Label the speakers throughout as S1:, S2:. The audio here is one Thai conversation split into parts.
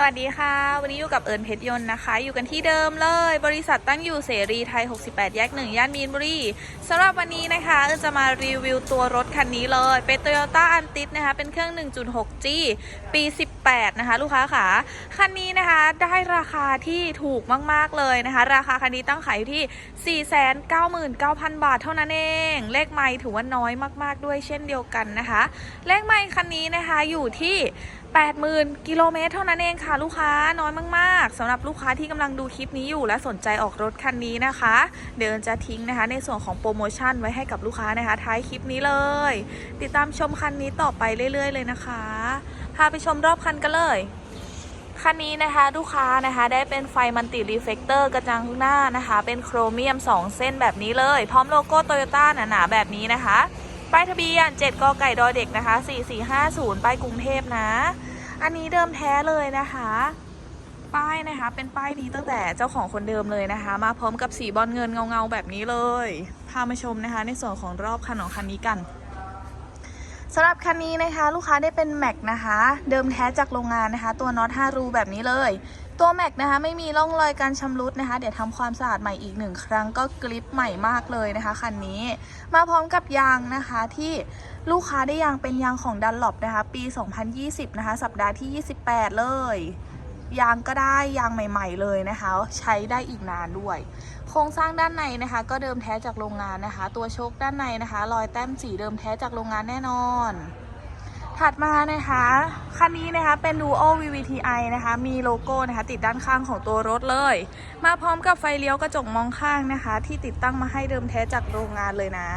S1: สวัสดีค่ะ วันนี้อยู่กับเอิญเพชรยนต์นะคะ อยู่กันที่เดิมเลย บริษัทตั้งอยู่เสรีไทย 68 แยก 1 ย่านมีนบุรีสำหรับวันนี้นะคะ เอิญจะมารีวิวตัวรถคันนี้เลย เป็น Toyota a n t i s นะคะ เป็นเครื่อง 1.6G ปี 18 นะคะ ลูกค้าค่ะคันนี้นะคะได้ราคาที่ถูกมาก ๆ เลยนะคะ ราคาคันนี้ตั้งขายอยู่ที่ 499,000 บาทเท่านั้นเอง เลขไมล์ถือว่าน้อยมาก ๆ ด้วยเช่นเดียวกันนะคะ เลขไมล์คันนี้นะคะอยู่ที่80,000 กิโลเมตรเท่านั้นเองค่ะ ลูกค้าน้อยมาก ๆสำหรับลูกค้าที่กำลังดูคลิปนี้อยู่และสนใจออกรถคันนี้นะคะ เดี๋ยวจะทิ้งนะคะ ในส่วนของโปรโมชั่นไว้ให้กับลูกค้านะคะ ท้ายคลิปนี้เลย ติดตามชมคันนี้ต่อไปเรื่อย ๆ เลยนะคะพาไปชมรอบคันกันเลยคันนี้นะคะลูกค้านะคะได้เป็นไฟมันติรีเฟกเตอร์กระจังหน้านะคะ เป็นโครเมียม 2 เส้นแบบนี้เลย พร้อมโลโก้โตโยต้าหนาๆแบบนี้นะคะ ป้ายทะเบียน 7กไก่ดอเด็กนะคะ 4450 ป้ายกรุงเทพนะ อันนี้เดิมแท้เลยนะคะ ป้ายนะคะ เป็นป้ายนี้ตั้งแต่เจ้าของคนเดิมเลยนะคะ มาพร้อมกับสีบอลเงินเงาๆแบบนี้เลย พามาชมนะคะ ในส่วนของรอบคันของคันนี้กันสำหรับคันนี้นะคะ ลูกค้าได้เป็นแม็กนะคะ เดิมแท้จากโรงงานนะคะ ตัวน็อต5รูแบบนี้เลย ตัวแม็กนะคะไม่มีร่องรอยการชำรุดนะคะ เดี๋ยวทำความสะอาดใหม่อีกหนึ่งครั้งก็กริปใหม่มากเลยนะคะคันนี้มาพร้อมกับยางนะคะที่ลูกค้าได้ยางเป็นยางของดันหลบนะคะ ปี 2020 นะคะ สัปดาห์ที่ 28 เลย ยางก็ได้ยางใหม่ ๆ เลยนะคะ ใช้ได้อีกนานด้วย โครงสร้างด้านในนะคะ ก็เดิมแท้จากโรงงานนะคะ ตัวโชคด้านในนะคะ รอยแต้มสีเดิมแท้จากโรงงานแน่นอน ถัดมานะคะคันนี้นะคะเป็น Duo VVTi นะคะมีโลโก้นะคะติดด้านข้างของตัวรถเลย มาพร้อมกับไฟเลี้ยวกระจกมองข้างนะคะ ที่ติดตั้งมาให้เดิมแท้จากโรงงานเลยนะ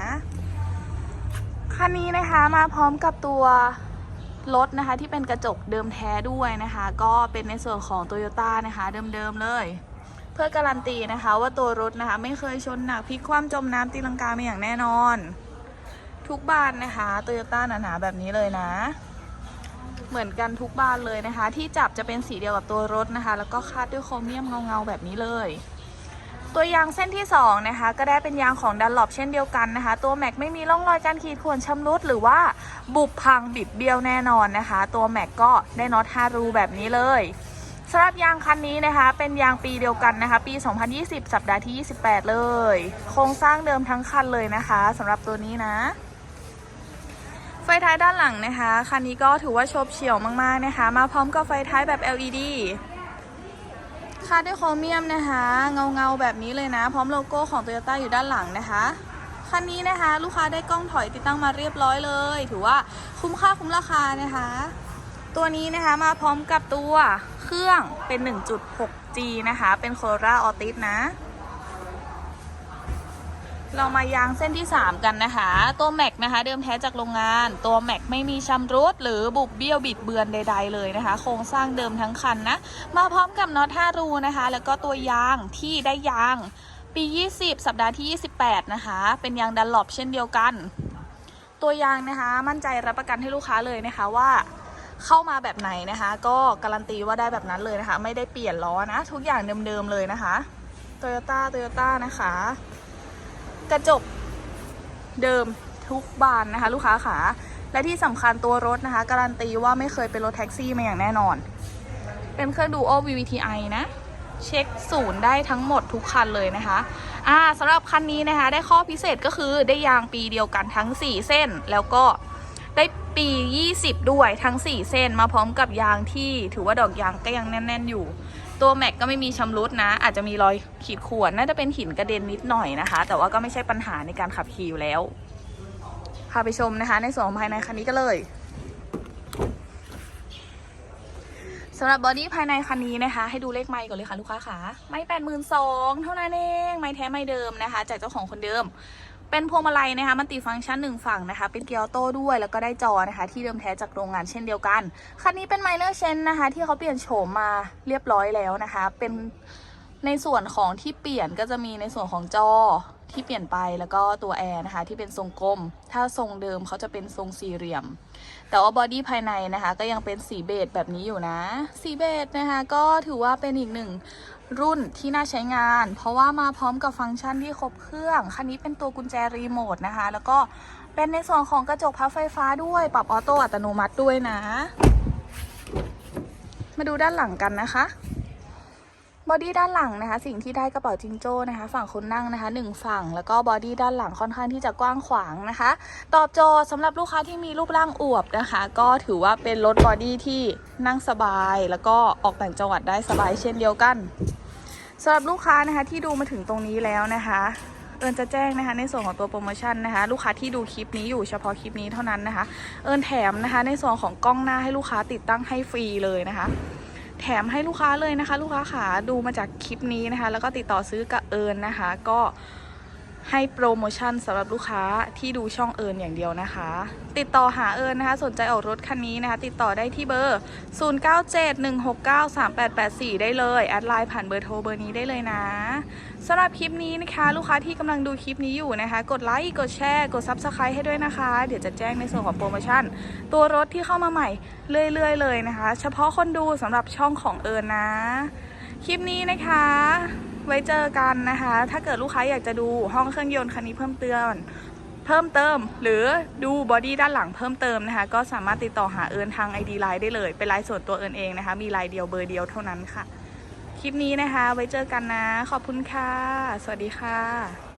S1: คันนี้นะคะมาพร้อมกับตัวรถนะคะที่เป็นกระจกเดิมแท้ด้วยนะคะ ก็เป็นในส่วนของ Toyota นะคะเดิมๆเลย เพื่อการันตีนะคะว่าตัวรถนะคะไม่เคยชนหนักพลิกคว่ำจมน้ำตีลังกามาอย่างแน่นอน ทุกบานนะคะโตโยต้าหนาๆแบบนี้เลยนะ เหมือนกันทุกบานเลยนะคะ ที่จับจะเป็นสีเดียวกับตัวรถนะคะ แล้วก็คาดด้วยโครเมียมเงาๆแบบนี้เลย ตัวยางเส้นที่2นะคะก็ได้เป็นยางของดันหลบเช่นเดียวกันนะคะ ตัวแม็กไม่มีร่องรอยการขีดข่วนชำรุดหรือว่าบุบพังบิดเบี้ยวแน่นอนนะคะ ตัวแม็กก็ได้น็อต5รูแบบนี้เลยสำหรับยางคันนี้นะคะเป็นยางปีเดียวกันนะคะ ปี 2020 สัปดาห์ที่ 28 เลย โครงสร้างเดิมทั้งคันเลยนะคะสำหรับตัวนี้นะ ไฟท้ายด้านหลังนะคะ คันนี้ก็ถือว่าโฉบเฉี่ยวมากๆนะคะ มาพร้อมกับไฟท้ายแบบ LED คาดด้วยโครเมียมนะคะ เงาๆแบบนี้เลยนะ พร้อมโลโก้ของ Toyota อยู่ด้านหลังนะคะ คันนี้นะคะ ลูกค้าได้กล้องถอยติดตั้งมาเรียบร้อยเลย ถือว่าคุ้มค่าคุ้มราคานะคะ ตัวนี้นะคะมาพร้อมกับตัวเครื่องเป็น 1.6G นะคะ เป็น Corolla Altis นะ เรามายางเส้นที่ 3 กันนะคะ ตัวแม็กนะคะ เดิมแท้จากโรงงาน ตัวแม็กไม่มีชำรุดหรือบุบเบี้ยวบิดเบือนใด ๆ เลยนะคะ โครงสร้างเดิมทั้งคันนะ มาพร้อมกับน็อต5รูนะคะ แล้วก็ตัวยางที่ได้ยาง ปี 20 สัปดาห์ที่ 28 นะคะ เป็นยางดันหลบเช่นเดียวกัน ตัวยางนะคะ มั่นใจรับประกันให้ลูกค้าเลยนะคะว่าเข้ามาแบบไหนนะคะ ก็การันตีว่าได้แบบนั้นเลยนะคะ ไม่ได้เปลี่ยนล้อนะ ทุกอย่างเดิมๆเลยนะคะ Toyota Toyota นะคะ กระจกเดิมทุกบานนะคะ ลูกค้าขาและที่สำคัญตัวรถนะคะ การันตีว่าไม่เคยเป็นรถแท็กซี่มาอย่างแน่นอน เป็นเครื่อง Duo VVTi นะ เช็คศูนย์ได้ทั้งหมดทุกคันเลยนะคะอ่าสำหรับคันนี้นะคะ ได้ข้อพิเศษก็คือได้ยางปีเดียวกันทั้ง 4 เส้น แล้วก็ได้ปี 20 ด้วยทั้ง 4 เส้นมาพร้อมกับยางที่ถือว่าดอกยางก็ยังแน่น ๆ อยู่ ตัวแม็กก็ไม่มีชำรุดนะ อาจจะมีรอยขีดข่วนน่าจะเป็นหินกระเด็นนิดหน่อยนะคะ แต่ว่าก็ไม่ใช่ปัญหาในการขับขี่อยู่แล้วพาไปชมนะคะ ในส่วนของภายในคันนี้ก็เลยสำหรับบอดี้ภายในคันนี้นะคะ ให้ดูเลขไมค์ก่อนเลยค่ะลูกค้าขาไม่แปดหมื่นสองเท่านั้นเองไม่แท้ไม่เดิมนะคะ จากเจ้าของคนเดิม เป็นพวงมาลัยนะคะมันติฟังก์ชันหนึ่งฝั่งนะคะ เป็นเกียร์ออโต้ด้วยแล้วก็ได้จอนะคะ ที่เดิมแท้จากโรงงานเช่นเดียวกัน คันนี้เป็นไมเลอร์เชนนะคะ ที่เขาเปลี่ยนโฉมมาเรียบร้อยแล้วนะคะ เป็นในส่วนของที่เปลี่ยนก็จะมีในส่วนของจอที่เปลี่ยนไปแล้วก็ตัวแอร์นะคะ ที่เป็นทรงกลม ถ้าทรงเดิมเขาจะเป็นทรงสี่เหลี่ยม แต่ว่าบอดี้ภายในนะคะ ก็ยังเป็นสีเบจแบบนี้อยู่นะ สีเบจนะคะ ก็ถือว่าเป็นอีกหนึ่ง รุ่นที่น่าใช้งาน เพราะว่ามาพร้อมกับฟังก์ชันที่ครบเครื่อง คันนี้เป็นตัวกุญแจรีโมทนะคะ แล้วก็เป็นในส่วนของกระจกพับไฟฟ้าด้วย ปรับออโต้อัตโนมัติด้วยนะ มาดูด้านหลังกันนะคะบอดี้ด้านหลังนะคะ สิ่งที่ได้กระเป๋าจิงโจ้นะคะ ฝั่งคนนั่งนะคะหนึ่งฝั่งแล้วก็บอดี้ด้านหลังค่อนข้างที่จะกว้างขวางนะคะ ตอบโจทย์สำหรับลูกค้าที่มีรูปร่างอวบนะคะ ก็ถือว่าเป็นรถบอดี้ที่นั่งสบาย แล้วก็ออกต่างจังหวัดได้สบายเช่นเดียวกัน สำหรับลูกค้านะคะที่ดูมาถึงตรงนี้แล้วนะคะ เอิญจะแจ้งนะคะในส่วนของตัวโปรโมชั่นนะคะ ลูกค้าที่ดูคลิปนี้อยู่เฉพาะคลิปนี้เท่านั้นนะคะ เอิญแถมนะคะ ในส่วนของกล้องหน้าให้ลูกค้าติดตั้งให้ฟรีเลยนะคะแถมให้ลูกค้าเลยนะคะ ลูกค้าขาดูมาจากคลิปนี้นะคะ แล้วก็ติดต่อซื้อกับเอิญนะคะ ก็ ให้โปรโมชั่นสำหรับลูกค้าที่ดูช่องเอิญอย่างเดียวนะคะ ติดต่อหาเอิญนะคะ สนใจออกรถคันนี้นะคะ ติดต่อได้ที่เบอร์ 0971693884 ได้เลยแอดไลน์ผ่านเบอร์โทรเบอร์นี้ได้เลยนะสำหรับคลิปนี้นะคะ ลูกค้าที่กำลังดูคลิปนี้อยู่นะคะ กดไลค์กดแชร์ กด Subscribe ให้ด้วยนะคะ เดี๋ยวจะแจ้งในส่วนของโปรโมชั่น ตัวรถที่เข้ามาใหม่เรื่อยๆเลยนะคะ เฉพาะคนดูสำหรับช่องของเอิญนะ คลิปนี้นะคะ ไว้เจอกันนะคะ ถ้าเกิดลูกค้าอยากจะดูห้องเครื่องยนต์คันนี้เพิ่มเติมเพิ่มเติม หรือดูบอดี้ด้านหลังเพิ่มเติมนะคะ ก็สามารถติดต่อหาเอิญทาง ID ไลน์ได้เลย เป็นไลน์ส่วนตัวเอิญเองนะคะ มีไลน์เดียวเบอร์เดียวเท่านั้นค่ะ คลิปนี้นะคะ ไว้เจอกันนะ ขอบคุณค่ะ สวัสดีค่ะ